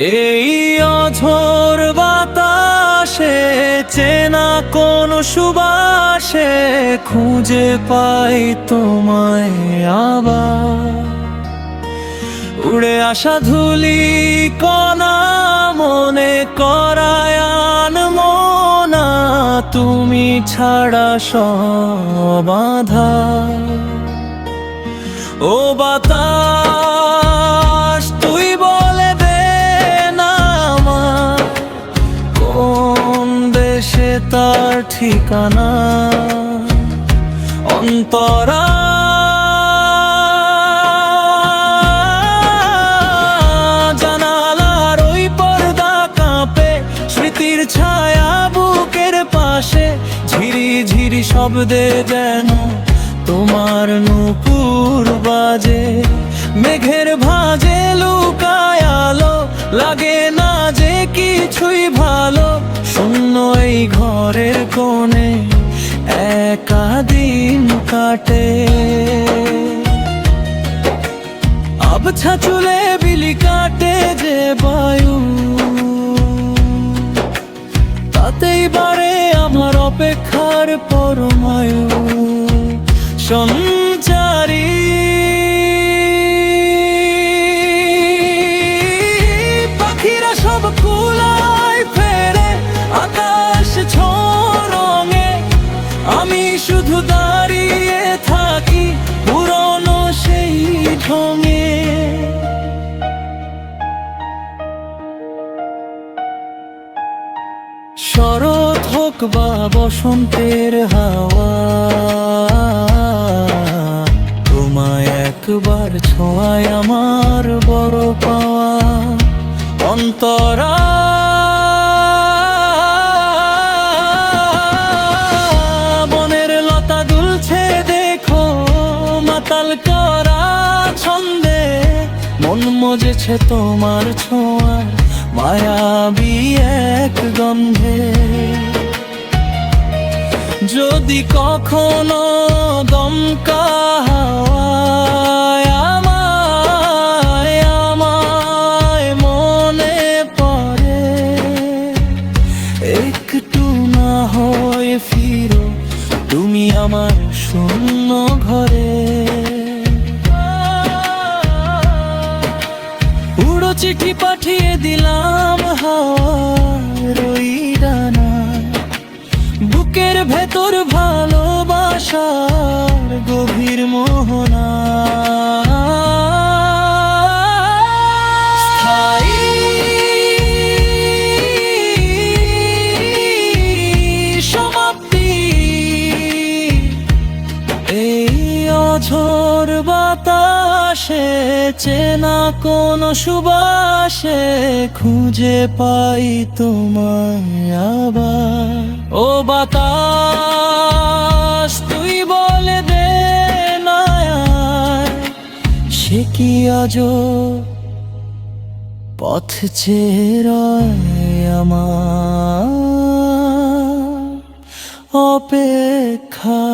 এই অঝোর বাতাসে চেনা কোন সুবাসে খুঁজে পাই তোমায় আবার। উড়ে আসা ধুলি কণা মনে করায়ান মনা, তুমি ছাড়া সবাধা ও বাতাস তার ঠিকানা। অন্তরা। জানালার ওই পর্দা কাঁপে, স্মৃতির ছায়া বুকের পাশে। শব্দে যেন তোমার নুপুর বাজে। মেঘের ভাজে লুকায় আলো, লাগে না যে কিছুই ভালো। শূন্য এই ঘরের কোণে একা দিন কাটে। আবছা চুলে বিলি কাটে যে বায়ু। তাতেই বাড়ে আমার অপেক্ষার পরমায়ু। সঞ্চারী হোক বা বসন্তের হাওয়া। তোমায় একবার ছোঁয়ায় আমার বড় পাওয়া। অন্তরা বনের লতা দুলছে দেখো, মাতাল করা ছন্দে। মন মজেছে তোমার ছোঁয়ার মায়াবী এক গন্ধে। যদি কখনো দমকা আমায় আমায় মনে পড়ে। একটু না হয় ফিরো, তুমি আমার শূন্য ঘরে। উড়ো চিঠি পাঠিয়ে দিলাম হাওয়ার ওই ডানায় বুকের ভেতর ভালোবাসার গভীর মোহনা। সমাপ্তি। এই অঝোর বাতাসে চেনা কোন সুবাসে, খুঁজে পাই তোমায় আবার। ও বাতাস, তুই বলে দে না সে কি আজ পথ চেরায় আমার? অপেক্ষায়